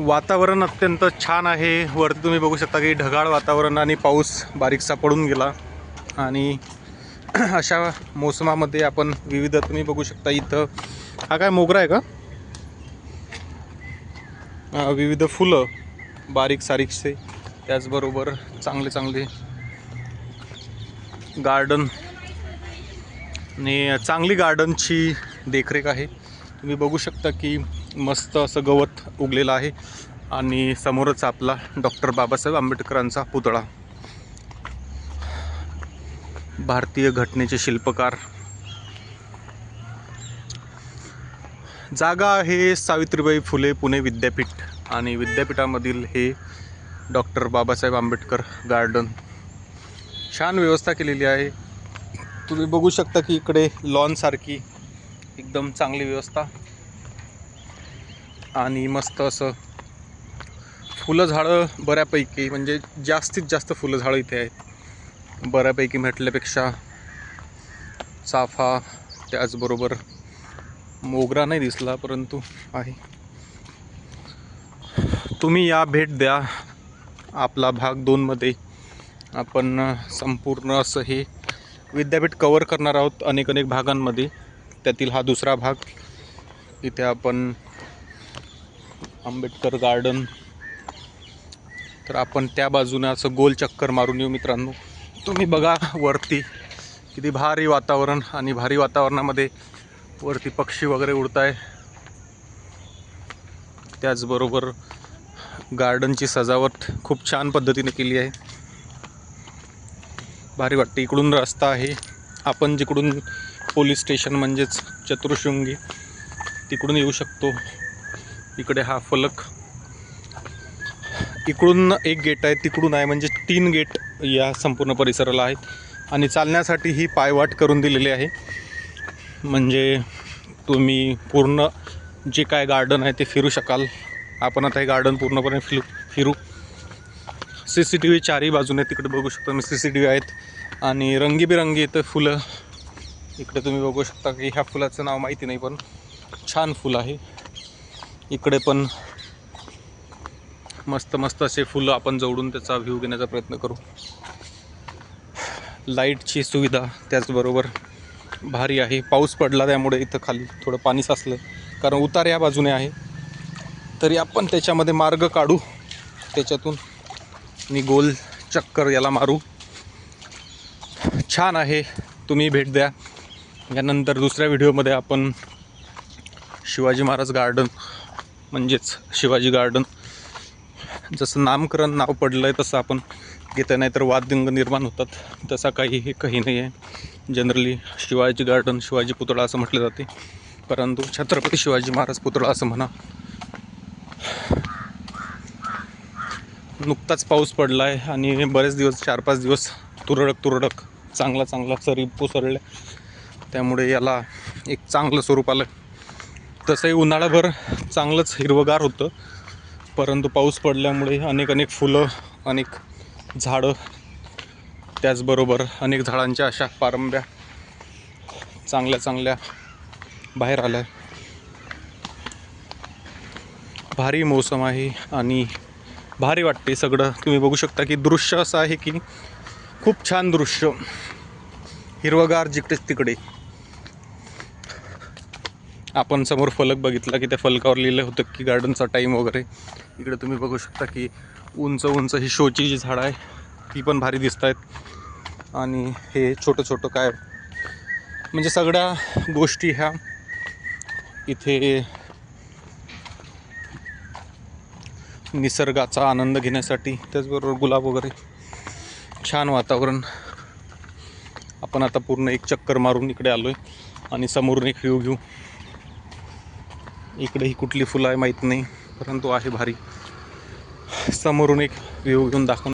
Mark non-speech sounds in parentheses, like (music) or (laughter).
वातावरण अत्यंत छान आहे. वरती तुम्ही बघू शकता की ढगाळ वातावरण आणि पाऊस बारीकसा पडून गेला. आणि (clears throat) अशा मोसमामध्ये आपण विविध तुम्ही बघू शकता इथं. हा काय मोगरा आहे का? विविध फुलं बारीक सारीकसे. त्याचबरोबर चांगले चांगले गार्डन आणि चांगली गार्डनची देखरेख आहे. तुम्ही बघू शकता की मस्त असं गवत उगलेलं आहे. आणि समोरच आपला डॉक्टर बाबासाहेब आंबेडकरांचा पुतळा. भारतीय घटनेचे शिल्पकार. जागा आहे सावित्रीबाई फुले पुणे विद्यापीठ. आणि विद्यापीठामधील हे डॉक्टर बाबासाहेब आंबेडकर गार्डन. छान व्यवस्था केलेली आहे. तुम्ही बघू शकता की इकडे लॉनसारखी एकदम चांगली व्यवस्था. आणि मस्त असं फुलं झाडं बऱ्यापैकी म्हणजे जास्तीत जास्त फुलं झाडं इथे आहेत. बऱ्यापैकी म्हटल्यापेक्षा चाफा त्याचबरोबर मोगरा नाही दिसला परंतु आहे. तुम्ही या भेट द्या. आपला भाग दोनमध्ये आपण संपूर्ण असं हे विद्यापीठ कवर करणार आहोत अनेक अनेक भागांमध्ये. त्यातील हा दुसरा भाग इथे आपण आंबेडकर गार्डन तर आपण त्या बाजूने असं गोल चक्कर मारून येऊ मित्रांनो. तुम्ही बघा वरती किती भारी वातावरण आणि भारी वातावरणामध्ये वरती पक्षी वगैरे उडत आहे त्याचबरोबर गार्डनची सजावट खूप छान पद्धतीने केली आहे. भारी वाटते. इकडून रस्ता आहे. आपण जिकडून पोलीस स्टेशन म्हणजेच चतुर्शृंगी तिकडून येऊ शकतो. इकडे हा फलक. इकडून एक गेट आहे तिकडून आहे म्हणजे तीन गेट या संपूर्ण परिसराला आहेत. आणि चालण्यासाठी ही पायवाट करून दिलेली आहे. म्हणजे तुम्ही पूर्ण जे काय गार्डन आहे ते फिरू शकाल. आपण आता हे गार्डन पूर्णपणे फिरू फिरू. सी सी टी व्ही चारही बाजूने तिकडे बघू शकता मी सी सी टी व्ही आहेत आणि रंगीबेरंगी इथं फुलं. इकडे तुम्ही बघू शकता की ह्या फुलाचं नाव माहिती नाही पण छान फुलं आहे. इकडे पण मस्त मस्त असे फुलं आपण जवळून त्याचा व्ह्यू घेण्याचा प्रयत्न करू. लाईटची सुविधा त्याचबरोबर भारी आहे. पाऊस पडला त्यामुळे इथं खाली थोडं पाणी साचलं कारण उतार या बाजूने आहे. तरी आपण त्याच्यामध्ये मार्ग काढू. त्याच्यातून मी गोल चक्कर याला मारू. छान आहे. तुम्ही भेट द्या. यानंतर दुसऱ्या व्हिडिओमध्ये आपण शिवाजी महाराज गार्डन म्हणजेच शिवाजी गार्डन जसं नामकरण नाव पडलं आहे तसं आपण घेतं नाही तर वादविंग निर्माण होतात. तसा काही काही नाही आहे जनरली शिवाजी गार्डन शिवाजी पुतळा असं म्हटलं जाते. परंतु छत्रपती शिवाजी महाराज पुतळा असं म्हणा. नुकताच पाऊस पडला आहे आणि बरेच दिवस चार पाच दिवस तुरळक तुरळक चांगला चांगला सरी पुसरल्या. त्यामुळे याला एक चांगलं स्वरूप आलं. तसंही उन्हाळाभर चांगलंच हिरवगार होतं. परंतु पाऊस पडल्यामुळे अनेक अनेक फुलं अनेक झाडं त्याचबरोबर अनेक झाडांच्या अशा पारंब्या चांगल्या चांगल्या बाहेर आल्या. भारी मौसम आहे आणि भारी वाटते सगळं. तुम्ही बघू शकता की दृश्य असं आहे की खूप छान दृश्य. हिरवगार जिकडे तिकडे. आपण समोर फलक बघितला की त्या फलकावर लिहिलं होतं की गार्डनचा टाईम वगैरे. इकडे तुम्ही बघू शकता की उंच उंच ही शोची जी झाडं आहे ती पण भारी दिसत आहेत आणि हे छोटं छोटं काय म्हणजे सगळ्या गोष्टी ह्या इथे निसर्गाचा आनंद घेण्यासाठी त्याचबरोबर गुलाब वगैरे. छान वातावरण. आपण आता पूर्ण एक चक्कर मारून इकडे आलो आहे आणि समोरून एक व्ह्यू घेऊ. इकडे ही कुठली फुलं आहे माहीत नाही परंतु आहे भारी. समोरून एक व्ह्यू घेऊन दाखवून